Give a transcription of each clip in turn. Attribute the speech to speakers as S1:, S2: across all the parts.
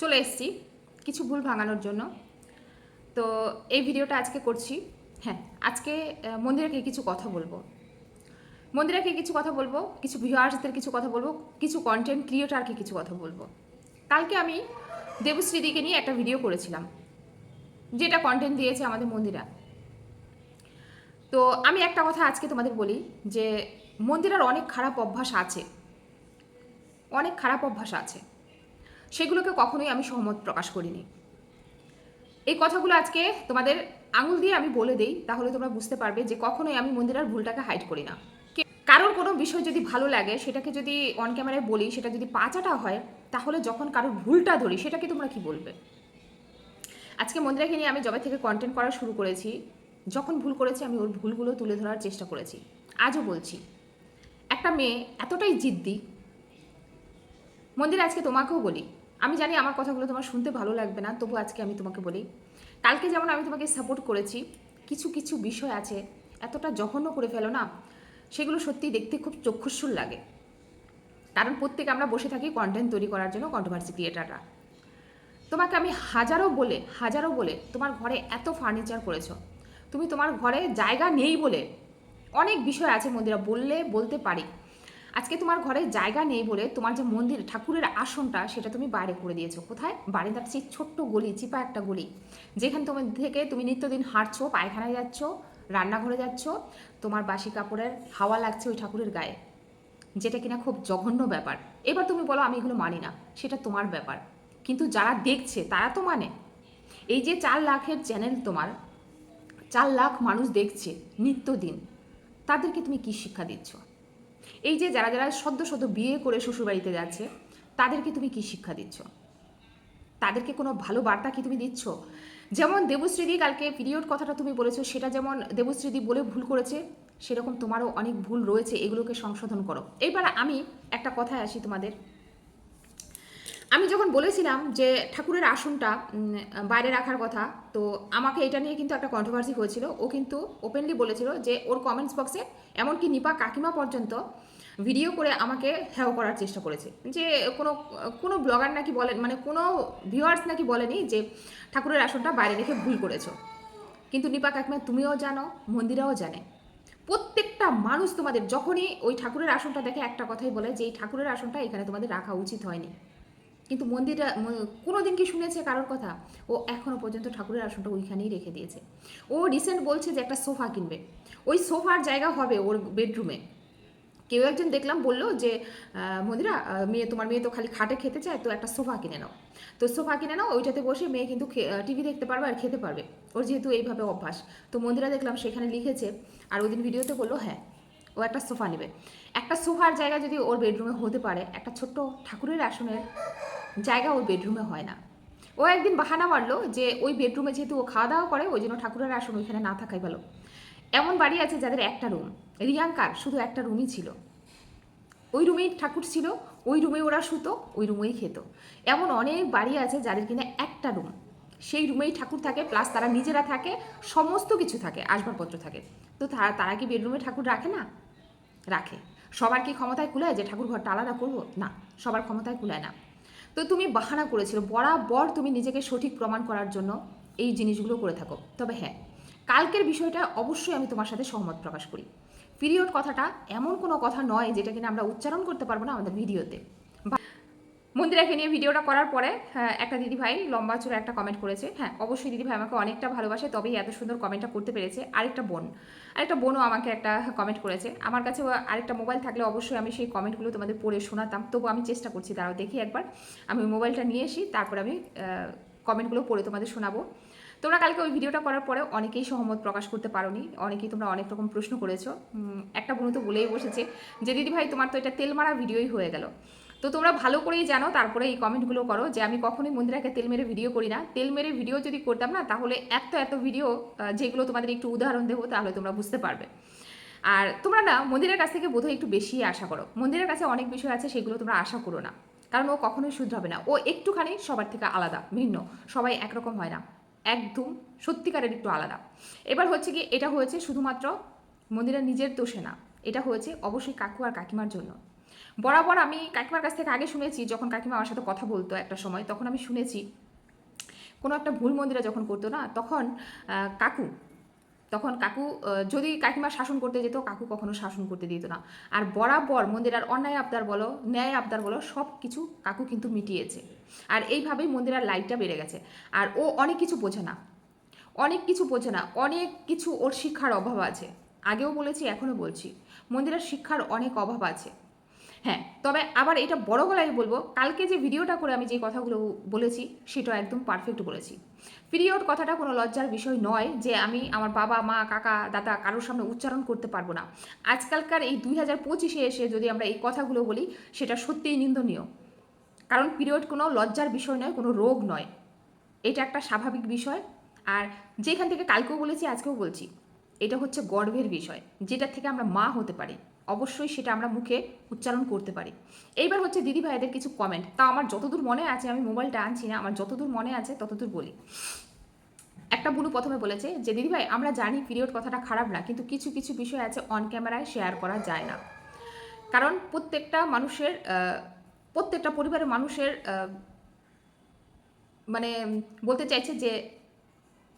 S1: চলে এসেছি কিছু ভুল ভাঙানোর জন্য। তো এই ভিডিওটা আজকে করছি। হ্যাঁ আজকে মন্দিরাকে কিছু কথা বলব। মন্দিরাকে কিছু কথা বলব, কিছু ভিউয়ার্সদের কিছু কথা বলব, কিছু কন্টেন্ট ক্রিয়েটারকে কিছু কথা বলব। কালকে আমি দেবশ্রীদিকে নিয়ে একটা ভিডিও করেছিলাম, যেটা কন্টেন্ট দিয়েছে আমাদের মন্দিরা। তো আমি একটা কথা আজকে তোমাদের বলি, যে মন্দিরার অনেক খারাপ অভ্যাস আছে। অনেক খারাপ অভ্যাস আছে। সেগুলোকে কখনোই আমি সহমত প্রকাশ করিনি। এই কথাগুলো আজকে তোমাদের আঙুল দিয়ে আমি বলে দেই, তাহলে তোমরা বুঝতে পারবে যে কখনোই আমি মন্দিরার ভুলটাকে হাইড করি না। কারোর কোনো বিষয় যদি ভালো লাগে, সেটাকে যদি অন ক্যামেরায় বলি, সেটা যদি পাঁচাটা হয়, তাহলে যখন কারোর ভুলটা ধরি, সেটাকে তোমরা কি বলবে? আজকে মন্দিরাকে নিয়ে আমি জবে থেকে কন্টেন্ট করা শুরু করেছি। যখন ভুল করেছি, আমি ওর ভুলগুলো তুলে ধরার চেষ্টা করেছি। আজও বলছি, একটা মেয়ে এতটাই জিদ্দি। মন্দির আজকে তোমাকেও বলি আমি জানি আমার কথাগুলো তোমার শুনতে ভালো লাগবে না, তবু আজকে আমি তোমাকে বলি। কালকে যেমন আমি তোমাকে সাপোর্ট করেছি, কিছু কিছু বিষয় আছে, এতটা জঘন্য করে ফেলো না, সেগুলো সত্যি দেখতে খুব চক্ষুস্বর লাগে। কারণ প্রত্যেকে আমরা বসে থাকি কন্টেন্ট তৈরি করার জন্য কন্ট্রোভার্সি ক্রিয়েটাররা তোমাকে আমি হাজারো বলে হাজারো বলে তোমার ঘরে এত ফার্নিচার করেছ। তুমি তোমার ঘরে জায়গা নেই বলে অনেক বিষয় আছে মন্দিরা বললে, বলতে পারি। আজকে তোমার ঘরে জায়গা নেই বলে তোমার যে মন্দির, ঠাকুরের আসনটা, সেটা তুমি বাইরে করে দিয়েছ। কোথায়? বাড়িটার সেই ছোট্ট গলি, চিপা একটা গলি। যেখানে তোমার থেকে তুমি নিত্যদিন হাঁটছো, পায়খানায় যাচ্ছ, রান্নাঘরে যাচ্ছ, তোমার বাসি কাপড়ের হাওয়া লাগছে ওই ঠাকুরের গায়ে। যেটা কিনা খুব জঘন্য ব্যাপার। এবার তুমি বলো, আমি এগুলো মানি না। সেটা তোমার ব্যাপার। কিন্তু যারা দেখছে, তারা তো মানে। এই যে চার লাখের চ্যানেল তোমার, চার লাখ মানুষ দেখছে নিত্যদিন, তাদেরকে তুমি কি শিক্ষা দিচ্ছ? এই যে যারা যারা সদ্য সদ্য বিয়ে করে শ্বশুরবাড়িতে যাচ্ছে, তাদেরকে তুমি কি শিক্ষা দিচ্ছ? তাদেরকে কোনো ভালো বার্তা কি তুমি দিচ্ছ? যেমন দেবশ্রীদি কালকে পিরিয়ড কথাটা তুমি বলেছ, সেটা যেমন দেবশ্রীদি বলে ভুল করেছে, সেরকম তোমারও অনেক ভুল রয়েছে, এগুলোকে সংশোধন করো। এবার আমি একটা কথায় আসি তোমাদের। আমি যখন বলেছিলাম যে ঠাকুরের আসনটা বাইরে রাখার কথা, তো আমাকে এটা নিয়ে কিন্তু একটা কন্ট্রোভার্সি হয়েছিল। ও কিন্তু ওপেনলি বলেছিল যে ওর কমেন্টস বক্সে এমনকি নিপা কাকিমা পর্যন্ত ভিডিও করে আমাকে হ্যাও করার চেষ্টা করেছে। যে কোনো কোনো ব্লগার নাকি বলেন মানে কোনো ভিউয়ার্স নাকি বলেনি যে ঠাকুরের আসনটা বাইরে রেখে ভুল করেছ। কিন্তু নিপা কাকিমা, তুমিও জানো, মন্দিরাও জানে। প্রত্যেকটা মানুষ তোমাদের, যখনই ওই ঠাকুরের আসনটা দেখে একটা কথাই বলে যে এই ঠাকুরের আসনটা এখানে তোমাদের রাখা উচিত হয়নি। কিন্তু মন্দিরটা কোনো দিন কি শুনেছে কারোর কথা? ও এখনও পর্যন্ত ঠাকুরের আসনটা ওইখানেই রেখে দিয়েছে। ও রিসেন্ট বলছে যে একটা সোফা কিনবে। ওই সোফার জায়গা হবে ওর বেডরুমে কেউ একজন দেখলাম বলল যে মন্দিরা মেয়ে, তোমার মেয়ে তো খালি খাটে খেতে চায়, তো একটা সোফা কিনে নাও। তো সোফা কিনে নাও, ওইটাতে বসে মেয়ে কিন্তু টিভি দেখতে পারবে আর খেতে পারবে। ওর যেহেতু এইভাবে অভ্যাস। তো মন্দিরা দেখলাম সেখানে লিখেছে আর ওই দিন ভিডিওতে বলল হ্যাঁ ও একটা সোফা নেবে। একটা সোফার জায়গা যদি ওর বেডরুমে হতে পারে, একটা ছোট্ট ঠাকুরের আসনের জায়গা ওর বেডরুমে হয় না। ও একদিন বাহানা মারলো যে, ওই বেডরুমে যেহেতু ও খাওয়া দাওয়া করে, ওই জন্য ঠাকুরের আসন, ওইখানে না থাকাই ভালো। এমন বাড়ি আছে যাদের একটা রুম রিয়াঙ্কার শুধু একটা রুমই ছিল। ওই রুমেই ঠাকুর ছিল, ওই রুমে ওরা শুতো, ওই রুমেই খেত। এমন অনেক বাড়ি আছে যাদের কিনা একটা রুম সেই রুমেই ঠাকুর থাকে প্লাস তারা নিজেরা থাকে, সমস্ত কিছু থাকে, আসবাবপত্র থাকে। তো তারা তারা কি বেডরুমে ঠাকুর রাখে না? রাখে। সবার কি ক্ষমতায় কুলায় যে ঠাকুর ঘরটা আলাদা করব? না, সবার ক্ষমতায় কুলায় না। তো তুমি বাহানা করেছিল, বরাবর তুমি নিজেকে সঠিক প্রমাণ করার জন্য এই জিনিসগুলো করে থাকো। তবে হ্যাঁ কালকের বিষয়টা অবশ্যই আমি তোমার সাথে সহমত প্রকাশ করি। পিরিয়ড কথাটা এমন কোনো কথা নয় যেটা কিনা আমরা উচ্চারণ করতে পারব না আমাদের ভিডিওতে। মন্দিরাকে নিয়ে ভিডিওটা করার পরে হ্যাঁ, একটা দিদিভাই লম্বা চূড়া একটা কমেন্ট করেছে। হ্যাঁ অবশ্যই দিদিভাই আমাকে অনেকটা ভালোবাসে তবেই এত সুন্দর কমেন্টটা করতে পেরেছে। আরেকটা বোন আরেকটা বোনও আমাকে একটা কমেন্ট করেছে। আমার কাছে আরেকটা মোবাইল থাকলে অবশ্যই আমি সেই কমেন্টগুলো তোমাদের পড়ে শোনাতাম। তবু আমি চেষ্টা করছি তারাও দেখি একবার। আমি মোবাইলটা নিয়ে এসি তারপর আমি কমেন্টগুলো পড়ে তোমাদের শোনাবো। তোমরা কালকে ওই ভিডিওটা করার পরে অনেকেই সহমত প্রকাশ করতে পারোনি। অনেকেই তোমরা অনেক রকম প্রশ্ন করেছ। একটা বোন তো বলেই বসেছে যে দিদি ভাই তোমার তো এটা তেল মারা ভিডিওই হয়ে গেল। তো তোমরা ভালো করেই জানো, তারপরে এই কমেন্টগুলো করো যে আমি কখনোই মন্দিরাকে তেল মেরে ভিডিও করি না। তেল মেরে ভিডিও যদি করতাম না, তাহলে এত এত ভিডিও যেগুলো তোমাদের একটু উদাহরণ দেবো, তাহলে তোমরা বুঝতে পারবে। আর তোমরা না মন্দিরের কাছ থেকে বোধহয় একটু বেশি আশা করো। মন্দিরের কাছে অনেক বিষয় আছে, সেগুলো তোমরা আশা করো না। কারণ ও কখনোই শুধরাবে না। ও একটুখানি সবার থেকে আলাদা, ভিন্ন। সবাই একরকম হয় না। একদম সত্যিকারের একটু আলাদা। এবার হচ্ছে কি এটা হয়েছে শুধুমাত্র মন্দিরের নিজের দোষে না। এটা হয়েছে অবশ্যই কাকু আর কাকিমার জন্য। বরাবর আমি কাকিমার কাছ থেকে আগে শুনেছি, যখন কাকিমা আমার সাথে কথা বলতো একটা সময়, তখন আমি শুনেছি, কোনো একটা ভুল মন্দিরা যখন করতো না, তখন কাকু তখন কাকু যদি কাকিমা শাসন করতে যেত, কাকু কখনো শাসন করতে দিত না। আর বরাবর মন্দিরার অন্যায় আবদার বলো, ন্যায় আবদার বলো, সব কিছু কাকু কিন্তু মিটিয়েছে। আর এইভাবেই মন্দিরার লাইটটা বেড়ে গেছে। আর ও অনেক কিছু বোঝে না। অনেক কিছু বোঝে না। অনেক কিছু ওর শিক্ষার অভাব আছে। আগেও বলেছি এখনও বলছি, মন্দিরার শিক্ষার অনেক অভাব আছে। হ্যাঁ তবে আবার এটা বড় গলায় বলব, কালকে যে ভিডিওটা করে আমি যে কথাগুলো বলেছি, সেটা একদম পারফেক্ট বলেছি। পিরিয়ড কথাটা কোনো লজ্জার বিষয় নয় যে আমি আমার বাবা, মা, কাকা, দাদা কারোর সামনে উচ্চারণ করতে পারব না। আজকালকার এই দুই হাজার পঁচিশে এসে যদি আমরা এই কথাগুলো বলি, সেটা সত্যিই নিন্দনীয়। কারণ পিরিয়ড কোনো লজ্জার বিষয় নয়, কোনো রোগ নয়। এটা একটা স্বাভাবিক বিষয়। আর যেখান থেকে কালকেও বলেছি, আজকেও বলছি, এটা হচ্ছে গর্বের বিষয়, যেটা থেকে আমরা মা হতে পারি। অবশ্যই সেটা আমরা মুখে উচ্চারণ করতে পারি। এইবার হচ্ছে দিদি ভাইদের কিছু কমেন্ট তা আমার যতদূর মনে আছে, আমি মোবাইলটা আনছি না, আমার যতদূর মনে আছে ততদূর বলি। একটা বুনু প্রথমে বলেছে যে, দিদি ভাই, আমরা জানি পিরিয়ড কথাটা খারাপ না, কিন্তু কিছু কিছু বিষয় আছে অন ক্যামেরায় শেয়ার করা যায় না। কারণ প্রত্যেকটা মানুষের প্রত্যেকটা পরিবারের মানুষের মানে বলতে চাইছে যে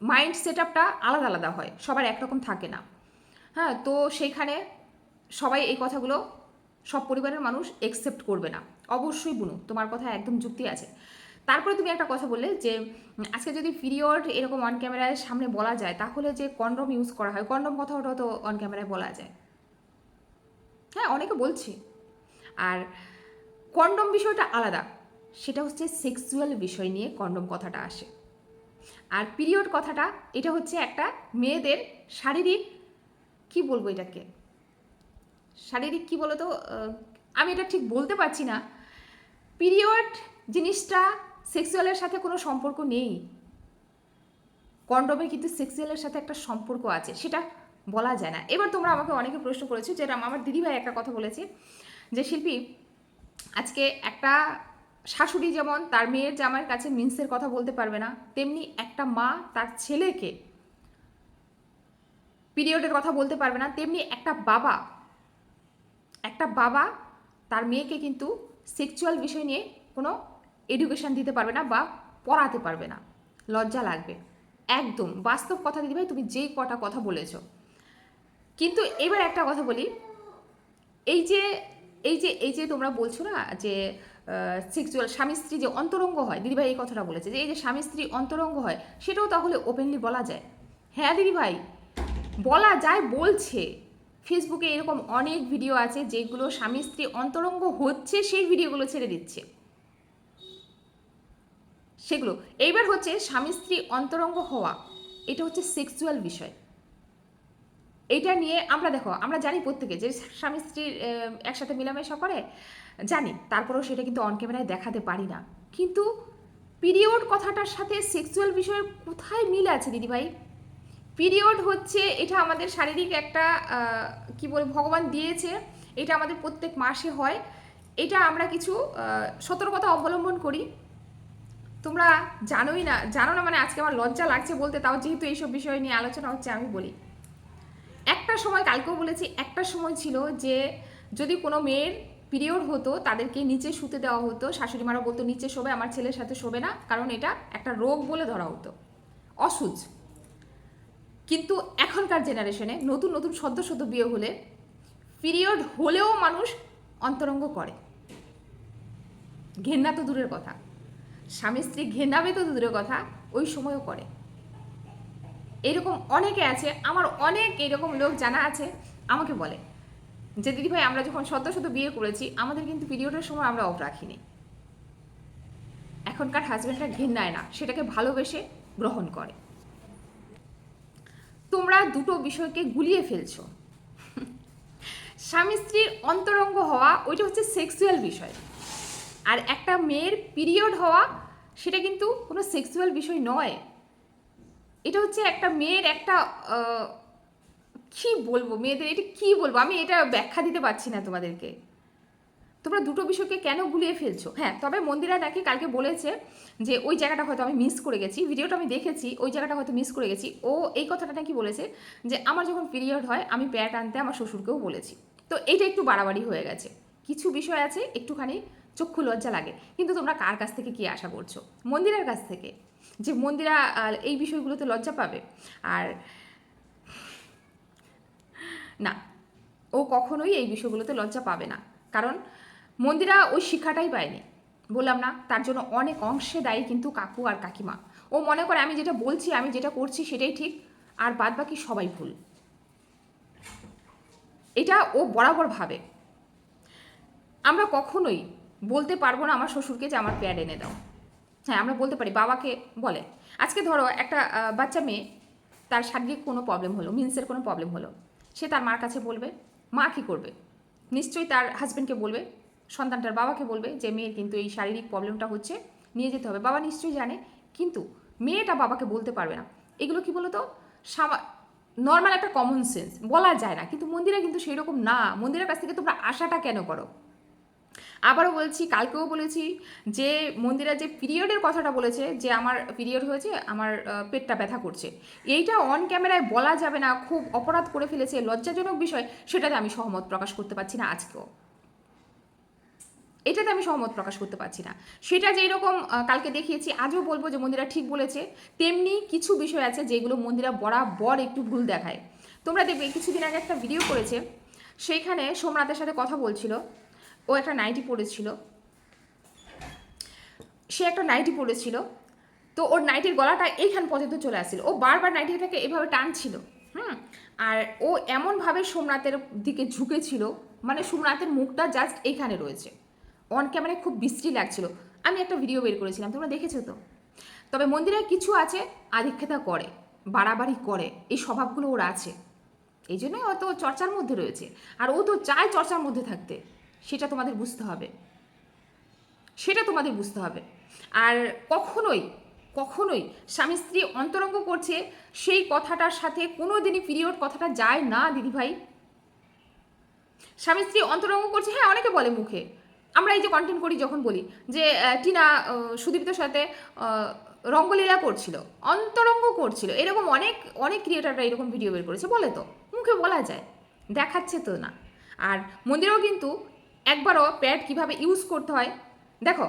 S1: মাইন্ড সেট আপটা আলাদা আলাদা হয়। সবার একরকম থাকে না। হ্যাঁ তো সেইখানে সবাই এই কথাগুলো সব পরিবারের মানুষ একসেপ্ট করবে না। অবশ্যই বুনু, তোমার কথা একদম যুক্তি আছে। তারপরে তুমি একটা কথা বললে যে, আজকে যদি পিরিয়ড এরকম অন ক্যামেরায় সামনে বলা যায়, তাহলে যে কন্ডম ইউজ করা হয় কন্ডম কথাটাও তো অন ক্যামেরায় বলা যায়। হ্যাঁ অনেকে বলছে। আর কন্ডম বিষয়টা আলাদা, সেটা হচ্ছে সেক্সুয়াল বিষয় নিয়ে কন্ডম কথাটা আসে। আর পিরিয়ড কথাটা, এটা হচ্ছে একটা মেয়েদের শারীরিক, কি বলব এটাকে? শারীরিক কি বলতো আহ, আমি এটা ঠিক বলতে পারছি না। পিরিয়ড জিনিসটা সেক্সুয়ালের সাথে কোনো সম্পর্ক নেই। কন্ডমের কিন্তু সেক্সুয়ালের সাথে একটা সম্পর্ক আছে সেটা বলা যায় না। এবার তোমরা আমাকে অনেকে প্রশ্ন করেছ যেটা আমার দিদিভাই একটা কথা বলেছে যে শিল্পী আজকে একটা শাশুড়ি যেমন তার মেয়ের জামাইয়ের কাছে মিন্সের কথা বলতে পারবে না তেমনি একটা মা তার ছেলেকে পিরিয়ডের কথা বলতে পারবে না তেমনি একটা বাবা একটা বাবা তার মেয়েকে কিন্তু সেক্সুয়াল বিষয় নিয়ে কোনো এডুকেশন দিতে পারবে না বা পড়াতে পারবে না। লজ্জা লাগবে। একদম বাস্তব কথা দিদি ভাই তুমি যেই কটা কথা বলেছ। কিন্তু এবার একটা কথা বলি, এই যে এই যে এই যে তোমরা বলছো না যে সেক্সুয়াল স্বামী স্ত্রী যে অন্তরঙ্গ হয়, দিদিভাই এই কথাটা বলেছে যে, এই যে স্বামী স্ত্রী অন্তরঙ্গ হয়, সেটাও তাহলে ওপেনলি বলা যায়। হ্যাঁ দিদিভাই, বলা যায়, বলছে। ফেসবুকে এরকম অনেক ভিডিও আছে যেগুলো স্বামী স্ত্রী অন্তরঙ্গ হচ্ছে সেই ভিডিওগুলো ছেড়ে দিচ্ছে। সেগুলো। এইবার হচ্ছে স্বামী স্ত্রী অন্তরঙ্গ হওয়া, এটা হচ্ছে সেক্সুয়াল বিষয়। এইটা নিয়ে আমরা দেখো, আমরা জানি প্রত্যেকে যে স্বামী স্ত্রীর একসাথে মেলামেশা করে, জানি। তারপরেও সেটা কিন্তু অন ক্যামেরায় দেখাতে পারি না। কিন্তু পিরিয়ড কথাটার সাথে সেক্সুয়াল বিষয়ের কোথায় মিল আছে দিদিভাই? পিরিয়ড হচ্ছে, এটা আমাদের শারীরিক একটা কি বলে ভগবান দিয়েছে, এটা আমাদের প্রত্যেক মাসে হয়। এটা আমরা কিছু সতর্কতা অবলম্বন করি। তোমরা জানোই না, জানো না মানে আজকে আমার লজ্জা লাগছে বলতে, তাও যেহেতু এইসব বিষয় নিয়ে আলোচনা হচ্ছে, আমি বলি। একটা সময়, কালকেও বলেছি, একটা সময় ছিল যে, যদি কোনো মেয়ের পিরিয়ড হতো, তাদেরকে নিচে শুতে দেওয়া হতো শাশুড়ি মারা বলতো, নিচে শোবে, আমার ছেলের সাথে শোবে না। কারণ এটা একটা রোগ বলে ধরা হতো। অসুচ। কিন্তু এখনকার জেনারেশনে নতুন নতুন সদ্য সদ্য বিয়ে হলে পিরিয়ড হলেও মানুষ অন্তরঙ্গ করে। ঘেন্না তো দূরের কথা। স্বামী, স্ত্রী ঘেন্নাবে তো দূরের কথা, ওই সময়ও করে। এরকম অনেকে আছে, আমার অনেক এরকম লোক জানা আছে, আমাকে বলে যে দিদিভাই আমরা যখন সদ্য সদ্য বিয়ে করেছি, আমাদের কিন্তু পিরিয়ডের সময় আমরা অফ রাখিনি। এখনকার হাজব্যান্ডরা ঘেন্নায় না, সেটাকে ভালোবেসে গ্রহণ করে। তোমরা দুটো বিষয়কে গুলিয়ে ফেলছো। স্বামী স্ত্রীর অন্তরঙ্গ হওয়া, ওইটা হচ্ছে সেক্সুয়াল বিষয়। আর একটা মেয়ের পিরিয়ড হওয়া, সেটা কিন্তু কোনো সেক্সুয়াল বিষয় নয়। এটা হচ্ছে একটা মেয়ের একটা কি বলব? মেয়েদের এটা কি বলব? আমি এটা ব্যাখ্যা দিতে পারছি না তোমাদেরকে। তোমরা দুটো বিষয়কে কেন গুলিয়ে ফেলছো? হ্যাঁ তবে মন্দিরা নাকি কালকে বলেছে যে ওই জায়গাটা হয়তো আমি মিস করে গেছি। ভিডিওটা আমি দেখেছি, ওই জায়গাটা হয়তো মিস করে গেছি। ও এই কথাটা নাকি বলেছে যে আমার যখন পিরিয়ড হয়, আমি প্যাট আনতে আমার শ্বশুরকেও বলেছি। তো এইটা একটু বাড়াবাড়ি হয়ে গেছে। কিছু বিষয় আছে, একটুখানি চক্ষু লজ্জা লাগে। কিন্তু তোমরা কার কাছ থেকে কি আশা করছ? মন্দিরের কাছ থেকে। যে মন্দিরা এই বিষয়গুলোতে লজ্জা পাবে। আর না, ও কখনোই এই বিষয়গুলোতে লজ্জা পাবে না। কারণ মন্দিরা ওই শিক্ষাটাই পায়নি। বললাম, না, তার জন্য অনেক অংশে দায়ী কিন্তু কাকু আর কাকিমা। ও মনে করে আমি যেটা বলছি, আমি যেটা করছি সেটাই ঠিক, আর বাদ বাকি সবাই ভুল। এটা ও বরাবর ভাবে। আমরা কখনোই বলতে পারব না আমার শ্বশুরকে যে আমার প্যাড এনে দাও। হ্যাঁ আমরা বলতে পারি, বাবাকে বলে, আজকে ধরো একটা বাচ্চা মেয়ে, তার শারীরিক কোনো প্রবলেম হলো মিন্সের কোনো প্রবলেম হলো, সে তার মার কাছে বলবে, মা কী করবে? নিশ্চয়ই তার হাজব্যান্ডকে বলবে সন্তানটার বাবাকে বলবে যে মেয়ের কিন্তু এই শারীরিক প্রবলেমটা হচ্ছে, নিয়ে যেতে হবে। বাবা নিশ্চয়ই জানে, কিন্তু মেয়েটা বাবাকে বলতে পারবে না। এগুলো কি বলতো? সামা নর্মাল একটা কমন সেন্স বলা যায় না। কিন্তু মন্দিরে কিন্তু সেই রকম না। মন্দিরের কাছ থেকে তোমরা আশাটা কেন করো? আবারও বলছি, কালকেও বলেছি যে, মন্দিরা যে পিরিয়ডের কথাটা বলেছে, যে আমার পিরিয়ড হয়েছে, আমার পেটটা ব্যথা করছে। এইটা অন ক্যামেরায় বলা যাবে না। খুব অপরাধ করে ফেলেছে। লজ্জাজনক বিষয়। সেটাতে আমি সহমত প্রকাশ করতে পারছি না আজকেও। এটাতে আমি সহমত প্রকাশ করতে পারছি না। সেটা যেই রকম কালকে দেখিয়েছি, আজও বলব যে মন্দিরা ঠিক বলেছে, তেমনি কিছু বিষয় আছে যেগুলো মন্দিরা বরাবর একটু ভুল দেখায়। তোমরা দেখবে, কিছুদিন আগে একটা ভিডিও করেছে, সেইখানে সোমনাথের সাথে কথা বলছিল, ও একটা নাইটি পরেছিল সে একটা নাইটি পরেছিল তো ওর নাইটির গলাটা এইখান পর্যন্ত চলে আসছিল। ও বারবার নাইটিটাকে এভাবে টানছিল, হুম? আর ও এমনভাবে সোমনাথের দিকে ঝুঁকেছিল মানে সোমনাথের মুখটা জাস্ট এইখানে রয়েছে। অন ক্যামেরায় খুব বিশ্রী লাগছিল। আমি একটা ভিডিও বের করেছিলাম, তোমরা দেখেছ তো? তবে মন্দিরে কিছু আছে আধিক্ষেতা করে, বাড়াবাড়ি করে, এই স্বভাবগুলো ওর আছে। এই জন্যই ও তো চর্চার মধ্যে রয়েছে। আর ও তো চায় চর্চার মধ্যে থাকতে, সেটা তোমাদের বুঝতে হবে। সেটা তোমাদের বুঝতে হবে। আর কখনোই কখনোই স্বামী স্ত্রী অন্তরঙ্গ করছে সেই কথাটার সাথে কোনো দিনই পিরিয়ড কথাটা যায় না, দিদিভাই। স্বামী স্ত্রী অন্তরঙ্গ করছে হ্যাঁ অনেকে বলে মুখে। আমরা এই যে কন্টেন্ট করি যখন বলি যে টিনা সুদীপ্তর সাথে রঙ্গলীলা করছিল, অন্তরঙ্গ করছিল, এরকম অনেক অনেক ক্রিয়েটাররা এরকম ভিডিও বের করেছে, বলে তো, মুখে বলা যায়, দেখাচ্ছে তো না। আর মন্দিরেও কিন্তু একবারও প্যাড কীভাবে ইউজ করতে হয়, দেখো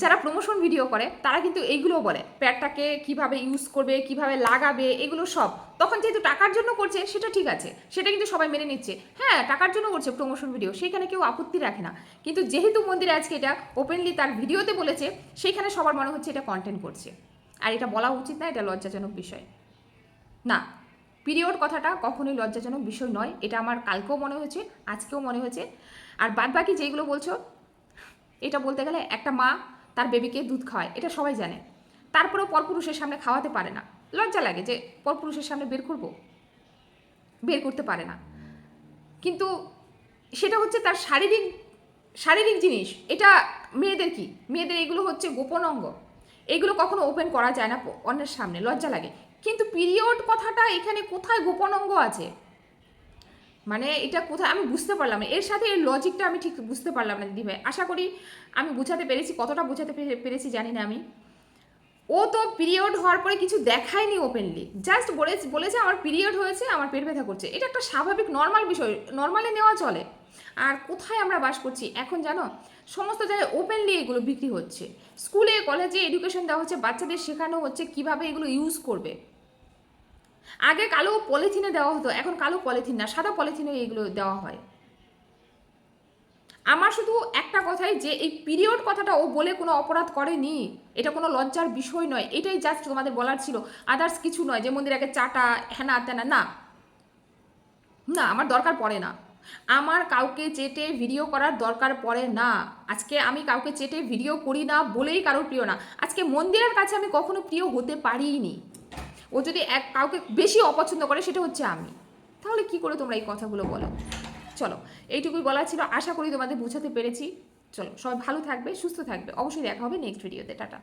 S1: যারা প্রমোশন ভিডিও করে, তারা কিন্তু এইগুলোও বলে। প্যাডটাকে কীভাবে ইউজ করবে, কীভাবে লাগাবে, এগুলো সব। তখন যেহেতু টাকার জন্য করছে, সেটা ঠিক আছে। সেটা কিন্তু সবাই মেনে নিচ্ছে। হ্যাঁ টাকার জন্য করছে প্রমোশন ভিডিও সেইখানে কেউ আপত্তি রাখে না। কিন্তু যেহেতু মন্দিরে আজকে এটা ওপেনলি তার ভিডিওতে বলেছে, সেইখানে সবার মনে হচ্ছে এটা কন্টেন্ট করছে। আর এটা বলা উচিত না, এটা লজ্জাজনক বিষয়। না পিরিয়ড কথাটা কখনোই লজ্জাজনক বিষয় নয়। এটা আমার কালকেও মনে হয়েছে, আজকেও মনে হয়েছে। আর বাদ বাকি যেগুলো বলছো, এটা বলতে গেলে একটা মা তার বেবিকে দুধ খাওয়ায়, এটা সবাই জানে। তারপরেও পরপুরুষের সামনে খাওয়াতে পারে না। লজ্জা লাগে যে পরপুরুষের সামনে বের করব? বের করতে পারে না। কিন্তু সেটা হচ্ছে তার শারীরিক শারীরিক জিনিস। এটা মেয়েদের কি? মেয়েদের এগুলো হচ্ছে গোপন অঙ্গ। এগুলো কখনো ওপেন করা যায় না অন্যের সামনে। লজ্জা লাগে। কিন্তু পিরিয়ড কথাটা এখানে কোথায় গোপন অঙ্গ আছে? মানে এটা কোথায়, আমি বুঝতে পারলাম না। এর সাথে এর লজিকটা আমি ঠিক বুঝতে পারলাম না, দিদিভাই। আশা করি আমি বুঝাতে পেরেছি, কতটা বুঝাতে পেরে- পেরেছি জানি না আমি। ও তো পিরিয়ড হওয়ার পরে কিছু দেখায়নি ওপেনলি জাস্ট বলেছে বলেছে আমার পিরিয়ড হয়েছে, আমার পেট ব্যথা করছে। এটা একটা স্বাভাবিক নর্মাল বিষয়। নর্মালি নেওয়া চলে। আর কোথায় আমরা বাস করছি? এখন জানো, সমস্ত জায়গায় ওপেনলি এগুলো বিক্রি হচ্ছে। স্কুলে, কলেজে এডুকেশন দেওয়া হচ্ছে, বাচ্চাদের শেখানো হচ্ছে, কীভাবে এগুলো ইউজ করবে। আগে কালো পলিথিনে দেওয়া হতো, এখন কালো পলিথিন না, সাদা পলিথিনে এগুলো দেওয়া হয়। আমার শুধু একটা কথাই যে, এই পিরিয়ড কথাটা ও বলে কোনো অপরাধ করেনি, এটা কোনো লজ্জার বিষয় নয়, এটাই জাস্ট তোমাদের বলার ছিল। আদার্স কিছু নয় যে মন্দির আগে চাটা হ্যানা তেনা, না। না, আমার দরকার পড়ে না। আমার কাউকে চেটে ভিডিও করার দরকার পড়ে না। আজকে আমি কাউকে চেটে ভিডিও করি না বলেই কারোর প্রিয় না। আজকে মন্দিরের কাছে আমি কখনো প্রিয় হতে পারিনি। ও যদি এক, কাউকে বেশি অপছন্দ করে, সেটা হচ্ছে আমি। তাহলে কি করে তোমরা এই কথাগুলো বলো? চলো, এইটুকুই বলা ছিল। আশা করি তোমাদের বোঝাতে পেরেছি। চলো, সবাই ভালো থাকবে, সুস্থ থাকবে। অবশ্যই দেখা হবে নেক্সট ভিডিওতে টাটা।